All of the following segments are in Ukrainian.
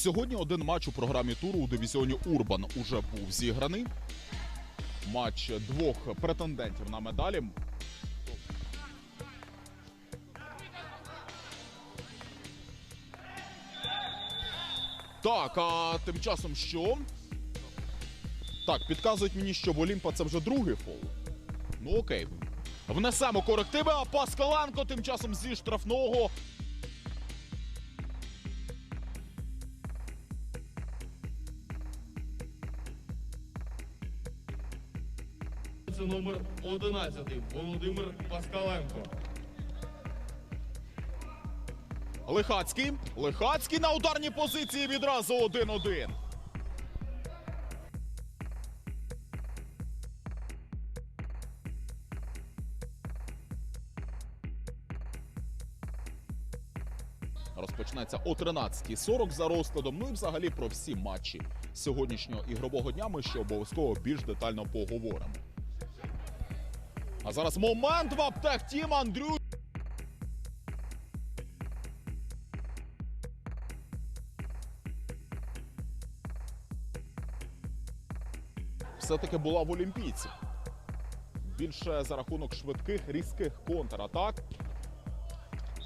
Сьогодні один матч у програмі туру у дивізіоні Урбан уже був зіграний. Матч двох претендентів на медалі. Так, а тим часом що? Так, підказують мені, що в Олімпа це вже другий фол. Ну окей. Внесемо корективи, а Паскаленко тим часом зі штрафного Це номер 11 Володимир Паскаленко. Лихацький. Лихацький на ударній позиції відразу 1-1. Розпочнеться о 13.40 за розкладом. Ну і взагалі про всі матчі сьогоднішнього ігрового дня ми ще обов'язково більш детально поговоримо. А зараз момент в аптек Тім Андрю. все-таки була в Олімпійці. Більше за рахунок швидких різких контратак.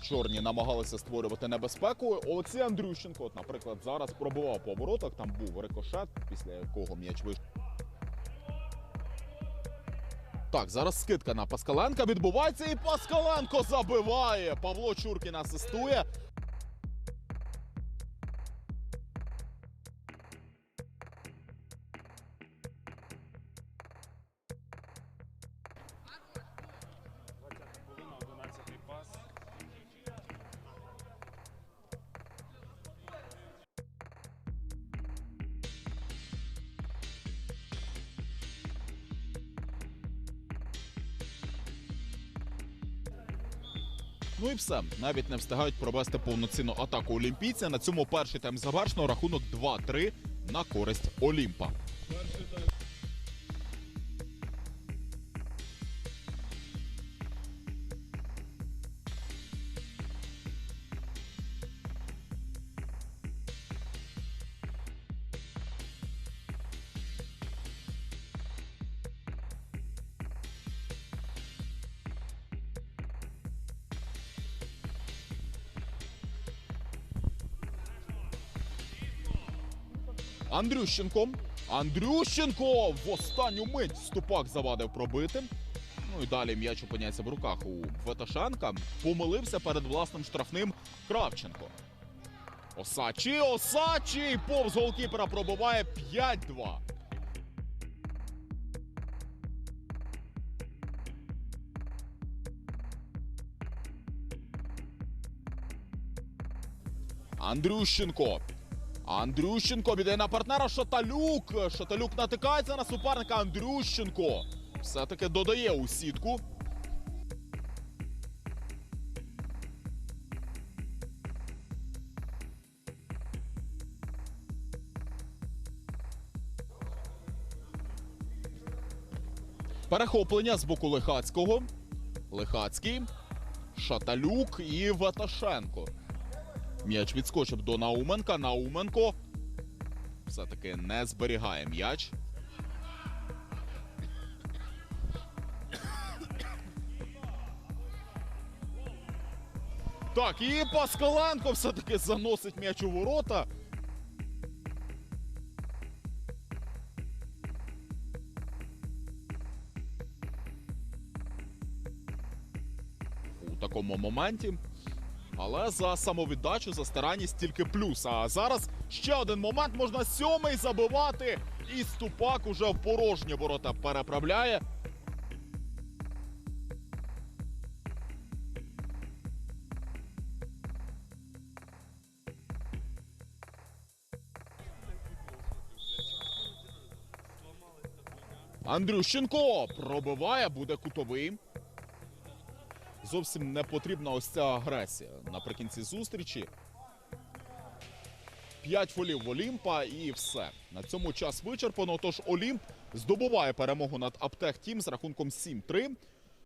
Чорні намагалися створювати небезпеку. Олексій Андрющенко, от, наприклад, зараз пробував по воротах. Там був рикошет, після якого м'яч вийшов. Так, зараз скидка на Паскаленка відбувається, і Паскаленко забиває. Павло Чуркін асистує. Ну і все. Навіть не встигають провести повноцінну атаку олімпійця. На цьому перший тайм завершено. Рахунок 2-3 на користь Олімпа. Андрющенко. Андрющенко в останню мить ступак завадив пробити. Ну і далі м'яч опиняється в руках у Веташенка. Помилився перед власним штрафним Кравченко. Осачі, Осачі! Повз голкіпера пробиває 5-2. Андрющенко. Андрющенко біде на партнера Шаталюк. Шаталюк натикається на суперника Андрющенко. Все-таки додає у сітку. Перехоплення з боку Лихацького. Лихацький. Шаталюк і Ваташенко. М'яч відскочив до Науменка. Науменко все-таки не зберігає м'яч. Так, і Паскаленко все-таки заносить м'яч у ворота. У такому моменті але за самовіддачу, за старанність тільки плюс. А зараз ще один момент можна сьомий забивати. І ступак уже в порожні ворота переправляє. Андрющенко пробиває, буде кутовий. Зовсім не потрібна ось ця агресія наприкінці зустрічі. П'ять фолів в Олімпа і все. На цьому час вичерпано. Тож Олімп здобуває перемогу над Аптех Тім з рахунком 7-3.